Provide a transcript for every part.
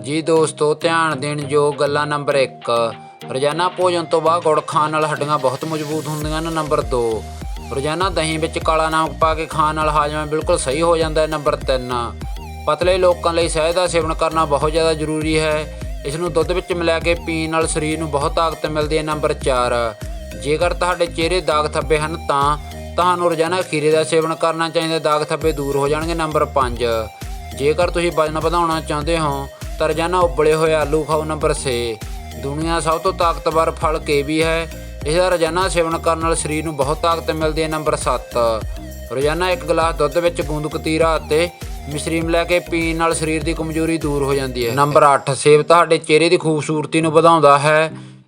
ਹਾਂਜੀ ਦੋਸਤੋ, ਧਿਆਨ ਦੇਣ ਯੋਗ ਗੱਲਾਂ ਨੰਬਰ 1 ਰੋਜ਼ਾਨਾ ਭੋਜਨ ਤੋਂ ਬਾਅਦ ਗੁੜ ਖਾਣ ਨਾਲ ਹੱਡੀਆਂ ਬਹੁਤ ਮਜ਼ਬੂਤ ਹੁੰਦੀਆਂ ਹਨ ਨੰਬਰ 2 ਰੋਜ਼ਾਨਾ ਦਹੀਂ ਵਿੱਚ ਕਾਲਾ ਨਮਕ ਪਾ ਕੇ ਖਾਣ ਨਾਲ ਹਾਜ਼ਮਾ ਬਿਲਕੁਲ ਸਹੀ ਹੋ ਜਾਂਦਾ ਹੈ ਨੰਬਰ 3 ਪਤਲੇ ਲੋਕਾਂ ਲਈ ਸ਼ਹਿਦ ਦਾ ਸੇਵਨ ਕਰਨਾ ਬਹੁਤ ਜ਼ਿਆਦਾ ਜ਼ਰੂਰੀ ਹੈ। ਇਸ ਨੂੰ ਦੁੱਧ ਵਿੱਚ ਮਿਲਾ ਕੇ ਪੀਣ ਨਾਲ ਸਰੀਰ ਨੂੰ ਬਹੁਤ ਤਾਕਤ ਮਿਲਦੀ ਹੈ ਨੰਬਰ 4 ਜੇਕਰ ਤੁਹਾਡੇ ਚਿਹਰੇ ਦਾਗ ਥੱਬੇ ਹਨ ਤਾਂ ਤੁਹਾਨੂੰ ਰੋਜ਼ਾਨਾ ਖੀਰੇ ਦਾ ਸੇਵਨ ਕਰਨਾ ਚਾਹੀਦਾ ਦਾਗ ਥੱਬੇ ਦੂਰ ਹੋ ਜਾਣਗੇ ਨੰਬਰ 5 ਜੇਕਰ ਤੁਸੀਂ ਵਜ਼ਨ ਵਧਾਉਣਾ ਚਾਹੁੰਦੇ ਹੋ ਤਾਂ ਰੋਜ਼ਾਨਾ ਉਬਲੇ ਹੋਏ ਆਲੂ ਖਾਓ ਨੰਬਰ 6 ਦੁਨੀਆ ਸਭ ਤੋਂ ਤਾਕਤਵਰ ਫਲ ਕੀਵੀ ਹੈ। ਇਸ ਦਾ ਰੋਜ਼ਾਨਾ ਸੇਵਨ ਕਰਨ ਨਾਲ ਸਰੀਰ ਨੂੰ ਬਹੁਤ ਤਾਕਤ ਮਿਲਦੀ ਹੈ ਨੰਬਰ 7 ਰੋਜ਼ਾਨਾ ਇੱਕ ਗਲਾਸ ਦੁੱਧ ਵਿੱਚ ਗੂੰਦ ਕਤੀਰਾ ਅਤੇ ਮਿਸ਼ਰੀ ਮਿਲਾ ਕੇ ਪੀਣ ਨਾਲ ਸਰੀਰ ਦੀ ਕਮਜ਼ੋਰੀ ਦੂਰ ਹੋ ਜਾਂਦੀ ਹੈ। ਨੰਬਰ 8 ਸੇਬ ਤੁਹਾਡੇ ਚਿਹਰੇ ਦੀ ਖੂਬਸੂਰਤੀ ਨੂੰ ਵਧਾਉਂਦਾ ਹੈ।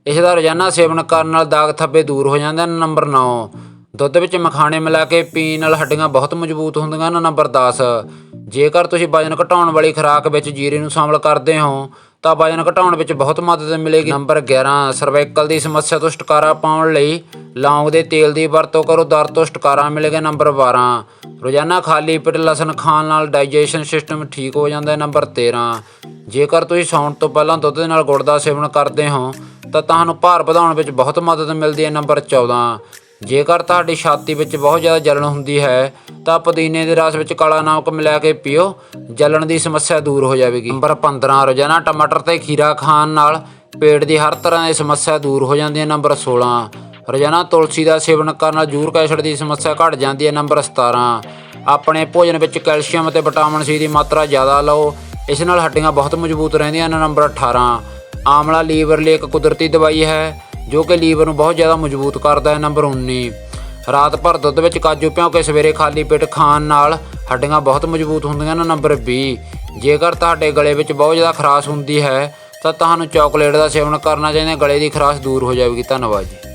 ਇਸ ਦਾ ਰੋਜ਼ਾਨਾ ਸੇਵਨ ਕਰਨ ਨਾਲ ਦਾਗ ਥੱਬੇ ਦੂਰ ਹੋ ਜਾਂਦੇ ਹਨ। ਨੰਬਰ 9 ਦੁੱਧ ਵਿੱਚ ਮਖਾਣੇ ਮਿਲਾ ਕੇ ਪੀਣ ਨਾਲ ਹੱਡੀਆਂ ਬਹੁਤ ਮਜ਼ਬੂਤ ਹੁੰਦੀਆਂ ਹਨ ਨੰਬਰ 10 ਜੇਕਰ ਤੁਸੀਂ ਵਜ਼ਨ ਘਟਾਉਣ ਵਾਲੀ ਖੁਰਾਕ ਵਿੱਚ ਜੀਰੇ ਨੂੰ ਸ਼ਾਮਲ ਕਰਦੇ ਹੋ, ਤਾਂ ਵਜ਼ਨ ਘਟਾਉਣ ਵਿੱਚ ਬਹੁਤ ਮਦਦ ਮਿਲੇਗੀ। ਨੰਬਰ 11 ਸਰਵਾਈਕਲ ਦੀ ਸਮੱਸਿਆ ਤੋਂ ਛੁਟਕਾਰਾ ਪਾਉਣ ਲਈ ਲੌਂਗ ਦੇ ਤੇਲ ਦੀ ਵਰਤੋਂ ਕਰੋ ਦਰਦ ਤੋਂ ਛੁਟਕਾਰਾ ਮਿਲੇਗਾ। ਨੰਬਰ 12 ਰੋਜ਼ਾਨਾ ਖਾਲੀ ਪੇਟ ਲਸਣ ਖਾਣ ਨਾਲ ਡਾਈਜੈਸ਼ਨ ਸਿਸਟਮ ਠੀਕ ਹੋ ਜਾਂਦਾ ਹੈ। ਨੰਬਰ 13 ਜੇਕਰ ਤੁਸੀਂ ਸੌਣ ਤੋਂ ਪਹਿਲਾਂ ਦੁੱਧ ਦੇ ਨਾਲ ਗੁੜ ਦਾ ਸੇਵਨ ਕਰਦੇ ਹੋ, ਤਾਂ ਤੁਹਾਨੂੰ ਭਾਰ ਵਧਾਉਣ ਵਿੱਚ ਬਹੁਤ ਮਦਦ ਮਿਲਦੀ ਹੈ। ਨੰਬਰ 14 ਜੇਕਰ ਤੁਹਾਡੀ ਛਾਤੀ ਵਿੱਚ ਬਹੁਤ ਜ਼ਿਆਦਾ ਜਲਣ ਹੁੰਦੀ ਹੈ, ਤਾਂ ਪੁਦੀਨੇ ਦੇ ਰਸ ਵਿੱਚ ਕਾਲਾ ਨਮਕ ਮਿਲਾ ਕੇ ਪੀਓ। ਜਲਣ ਦੀ ਸਮੱਸਿਆ ਦੂਰ ਹੋ ਜਾਵੇਗੀ। ਨੰਬਰ 15 ਰੋਜ਼ਾਨਾ ਟਮਾਟਰ ਤੇ ਖੀਰਾ ਖਾਣ ਨਾਲ ਪੇਟ ਦੀ ਹਰ ਤਰ੍ਹਾਂ ਦੀ ਸਮੱਸਿਆ ਦੂਰ ਹੋ ਜਾਂਦੀ ਹੈ। ਨੰਬਰ 16 ਰੋਜ਼ਾਨਾ ਤੁਲਸੀ ਦਾ ਸੇਵਨ ਕਰਨ ਨਾਲ ਯੂਰਿਕ ਐਸਿਡ ਦੀ ਸਮੱਸਿਆ ਘਟ ਜਾਂਦੀ ਹੈ। ਨੰਬਰ 17 ਆਪਣੇ ਭੋਜਨ ਵਿੱਚ ਕੈਲਸ਼ੀਅਮ ਅਤੇ ਵਿਟਾਮਿਨ ਸੀ ਦੀ ਮਾਤਰਾ ਜ਼ਿਆਦਾ ਲਓ। ਇਸ ਨਾਲ ਹੱਡੀਆਂ ਬਹੁਤ ਮਜ਼ਬੂਤ ਰਹਿੰਦੀਆਂ ਹਨ। ਨੰਬਰ 18 ਆਮਲਾ ਲੀਵਰ ਲਈ ਇੱਕ ਕੁਦਰਤੀ ਦਵਾਈ ਹੈ। ਜੋ ਕਿ ਲੀਵਰ ਨੂੰ ਬਹੁਤ ਜ਼ਿਆਦਾ ਮਜ਼ਬੂਤ ਕਰਦਾ ਹੈ ਨੰਬਰ 19 ਰਾਤ ਭਰ ਦੁੱਧ ਵਿੱਚ ਕਾਜੂ ਭਿਓ ਕੇ ਸਵੇਰੇ ਖਾਲੀ ਪੇਟ ਖਾਣ ਨਾਲ ਹੱਡੀਆਂ ਬਹੁਤ ਮਜ਼ਬੂਤ ਹੁੰਦੀਆਂ ਨੇ ਨੰਬਰ 20 ਜੇਕਰ ਤੁਹਾਡੇ ਗਲੇ ਵਿੱਚ ਬਹੁਤ ਜ਼ਿਆਦਾ ਖਰਾਸ਼ ਹੁੰਦੀ ਹੈ, ਤਾਂ ਤੁਹਾਨੂੰ ਚਾਕਲੇਟ ਦਾ ਸੇਵਨ ਕਰਨਾ ਚਾਹੀਦਾ, ਗਲੇ ਦੀ ਖਰਾਸ਼ ਦੂਰ ਹੋ ਜਾਵੇਗੀ। ਧੰਨਵਾਦ ਜੀ।